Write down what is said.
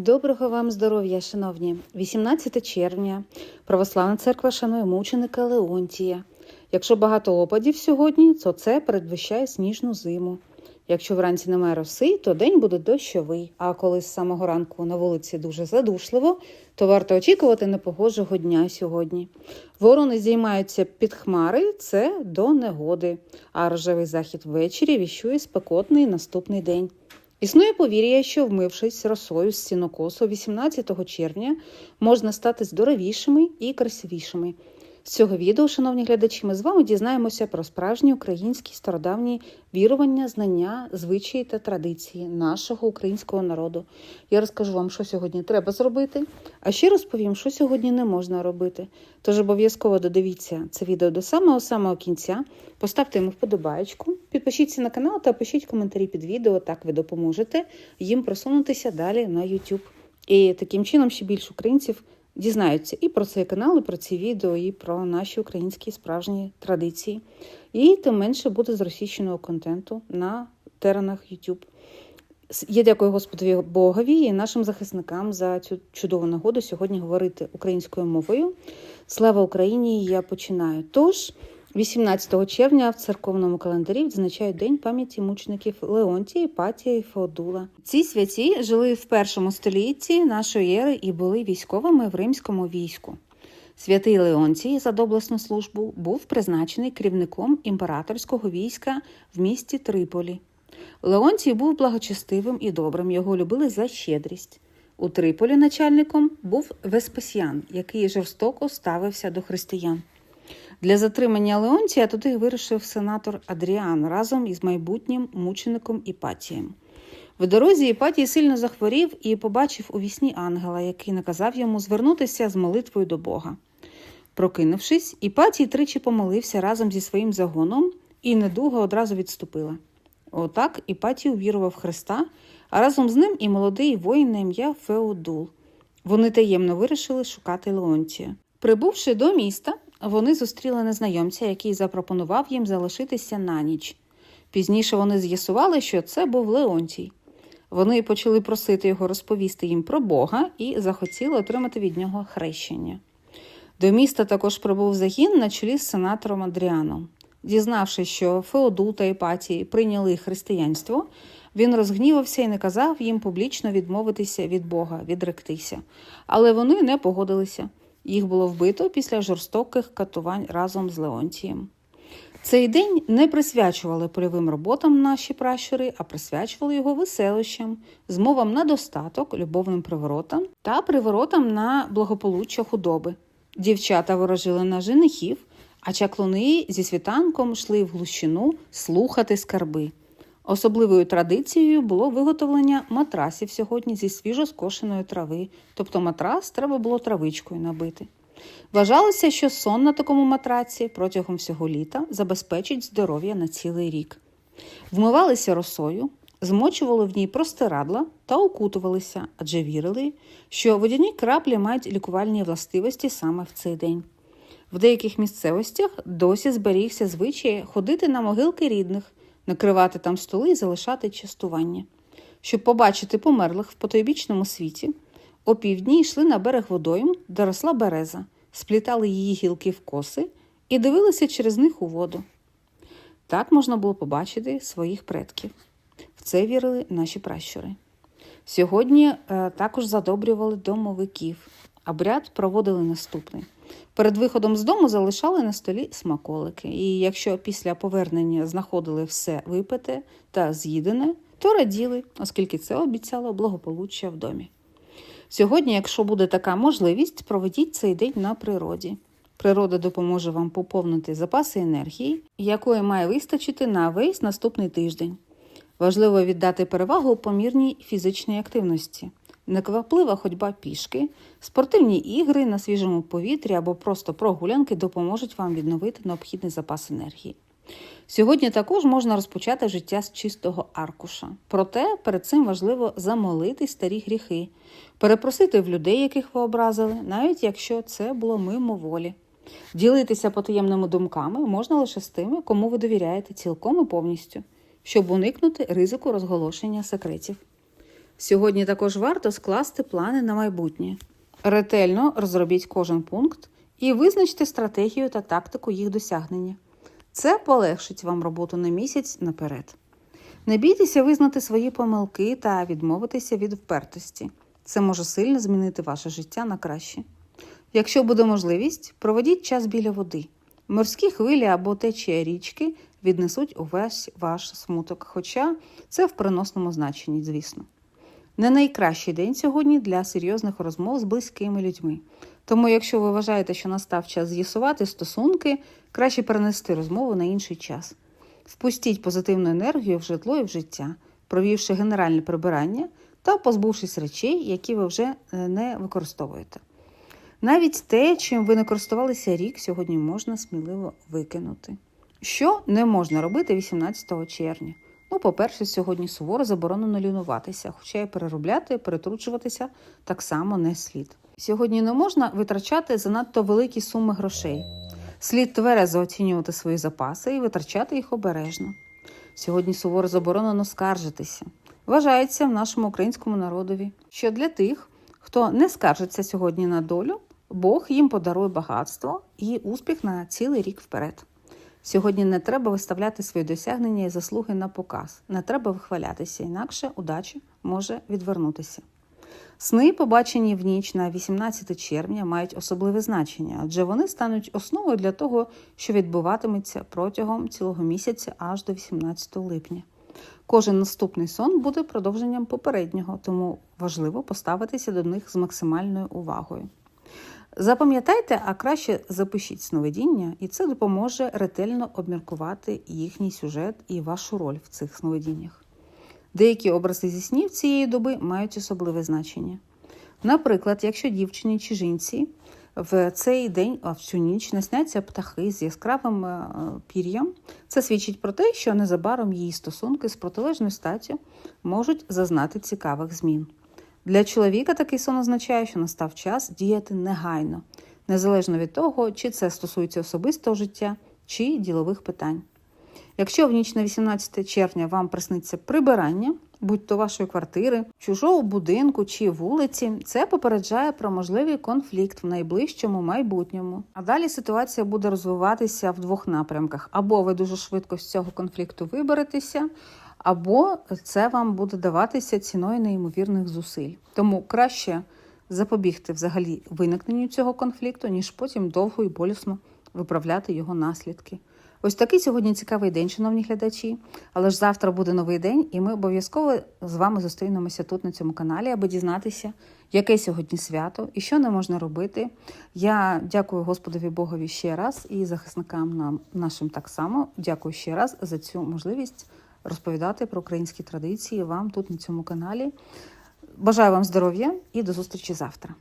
Доброго вам здоров'я, шановні! 18 червня. Православна церква шанує мученика Леонтія. Якщо багато опадів сьогодні, то це передвищає сніжну зиму. Якщо вранці немає роси, то день буде дощовий. А коли з самого ранку на вулиці дуже задушливо, то варто очікувати непогожого дня сьогодні. Ворони зіймаються під хмари, це до негоди, а рожевий захід ввечері віщує спекотний наступний день. Існує повір'я, що вмившись росою з сінокосу 18 червня, можна стати здоровішими і красивішими. З цього відео, шановні глядачі, ми з вами дізнаємося про справжні українські стародавні вірування, знання, звичаї та традиції нашого українського народу. Я розкажу вам, що сьогодні треба зробити, а ще розповім, що сьогодні не можна робити. Тож обов'язково додивіться це відео до самого самого кінця. Поставте йому вподобаєчку, підпишіться на канал та пишіть коментарі під відео. Так ви допоможете їм просунутися далі на YouTube. І таким чином ще більше українців дізнаються і про цей канал, і про ці відео, і про наші українські справжні традиції. І тим менше буде зросійщеного контенту на теренах YouTube. Я дякую Господові Богові і нашим захисникам за цю чудову нагоду сьогодні говорити українською мовою. Слава Україні! Я починаю. Тож, 18 червня в церковному календарі відзначають День пам'яті мучеників Леонтія, Іпатія і Феодула. Ці святі жили в першому столітті нашої ери і були військовими в римському війську. Святий Леонтій за доблесну службу був призначений керівником імператорського війська в місті Триполі. Леонтій був благочестивим і добрим, його любили за щедрість. У Триполі начальником був Веспасіан, який жорстоко ставився до християн. Для затримання Леонтія туди вирушив сенатор Адріан разом із майбутнім мучеником Іпатієм. В дорозі Іпатій сильно захворів і побачив у вісні ангела, який наказав йому звернутися з молитвою до Бога. Прокинувшись, Іпатій тричі помолився разом зі своїм загоном, і недуга одразу відступила. Отак Іпатій увірував Христа, а разом з ним і молодий воїн на ім'я Феодул. Вони таємно вирішили шукати Леонтія. Прибувши до міста, вони зустріли незнайомця, який запропонував їм залишитися на ніч. Пізніше вони з'ясували, що це був Леонтій. Вони почали просити його розповісти їм про Бога і захотіли отримати від нього хрещення. До міста також прибув загін на чолі з сенатором Адріаном. Дізнавшись, що Феодул та Іпатій прийняли християнство, він розгнівався і наказав їм публічно відмовитися від Бога, відректися. Але вони не погодилися. Їх було вбито після жорстоких катувань разом з Леонтієм. Цей день не присвячували польовим роботам наші пращури, а присвячували його веселищам, змовам на достаток, любовним приворотам та приворотам на благополуччя худоби. Дівчата ворожили на женихів, а чаклуни зі світанком йшли в глущину слухати скарби. Особливою традицією було виготовлення матрасів сьогодні зі свіжоскошеної трави, тобто матрас треба було травичкою набити. Вважалося, що сон на такому матраці протягом всього літа забезпечить здоров'я на цілий рік. Вмивалися росою, змочували в ній простирадла та окутувалися, адже вірили, що водяні краплі мають лікувальні властивості саме в цей день. В деяких місцевостях досі зберігся звичай ходити на могилки рідних, накривати там столи і залишати частування. Щоб побачити померлих в потойбічному світі, опівдні йшли на берег водойм, де росла береза, сплітали її гілки в коси і дивилися через них у воду. Так можна було побачити своїх предків. В це вірили наші пращури. Сьогодні е, також задобрювали домовиків. Обряд проводили наступний. Перед виходом з дому залишали на столі смаколики, і якщо після повернення знаходили все випите та з'їдене, то раділи, оскільки це обіцяло благополуччя в домі. Сьогодні, якщо буде така можливість, проведіть цей день на природі. Природа допоможе вам поповнити запаси енергії, якої має вистачити на весь наступний тиждень. Важливо віддати перевагу помірній фізичній активності. Некваплива ходьба пішки, спортивні ігри на свіжому повітрі або просто прогулянки допоможуть вам відновити необхідний запас енергії. Сьогодні також можна розпочати життя з чистого аркуша. Проте перед цим важливо замолити старі гріхи, перепросити в людей, яких ви образили, навіть якщо це було мимо волі. Ділитися потаємними думками можна лише з тими, кому ви довіряєте цілком і повністю, щоб уникнути ризику розголошення секретів. Сьогодні також варто скласти плани на майбутнє. Ретельно розробіть кожен пункт і визначте стратегію та тактику їх досягнення. Це полегшить вам роботу на місяць наперед. Не бійтеся визнати свої помилки та відмовитися від впертості. Це може сильно змінити ваше життя на краще. Якщо буде можливість, проведіть час біля води. Морські хвилі або течія річки віднесуть увесь ваш смуток, хоча це в переносному значенні, звісно. Не найкращий день сьогодні для серйозних розмов з близькими людьми. Тому, якщо ви вважаєте, що настав час з'ясувати стосунки, краще перенести розмову на інший час. Впустіть позитивну енергію в житло і в життя, провівши генеральне прибирання та позбувшись речей, які ви вже е, не використовуєте. Навіть те, чим ви не користувалися рік, сьогодні можна сміливо викинути. Що не можна робити 18 червня? По-перше, сьогодні суворо заборонено лінуватися, хоча й переробляти, перетручуватися так само не слід. Сьогодні не можна витрачати занадто великі суми грошей. Слід тверезо оцінювати свої запаси і витрачати їх обережно. Сьогодні суворо заборонено скаржитися. Вважається в нашому українському народові, що для тих, хто не скаржиться сьогодні на долю, Бог їм подарує багатство і успіх на цілий рік вперед. Сьогодні не треба виставляти свої досягнення і заслуги на показ, не треба вихвалятися, інакше удача може відвернутися. Сни, побачені в ніч на 18 червня, мають особливе значення, адже вони стануть основою для того, що відбуватиметься протягом цілого місяця аж до 18 липня. Кожен наступний сон буде продовженням попереднього, тому важливо поставитися до них з максимальною увагою. Запам'ятайте, а краще запишіть сновидіння, і це допоможе ретельно обміркувати їхній сюжет і вашу роль в цих сновидіннях. Деякі образи зі снів цієї доби мають особливе значення. Наприклад, якщо дівчині чи жінці в цей день, а цю ніч насняться птахи з яскравим е, пір'ям, це свідчить про те, що незабаром її стосунки з протилежною статтю можуть зазнати цікавих змін. Для чоловіка такий сон означає, що настав час діяти негайно, незалежно від того, чи це стосується особистого життя чи ділових питань. Якщо в ніч на 18 червня вам присниться прибирання, будь то вашої квартири, чужого будинку чи вулиці, це попереджає про можливий конфлікт в найближчому майбутньому. А далі ситуація буде розвиватися в двох напрямках: або ви дуже швидко з цього конфлікту виберетеся, або це вам буде даватися ціною неймовірних зусиль. Тому краще запобігти взагалі виникненню цього конфлікту, ніж потім довго і болісно виправляти його наслідки. Ось такий сьогодні цікавий день, шановні глядачі. Але ж завтра буде новий день, і ми обов'язково з вами зустрінемося тут на цьому каналі, аби дізнатися, яке сьогодні свято і що не можна робити. Я дякую Господові Богові ще раз і захисникам нам нашим так само. Дякую ще раз за цю можливість розповідати про українські традиції вам тут на цьому каналі. Бажаю вам здоров'я і до зустрічі завтра.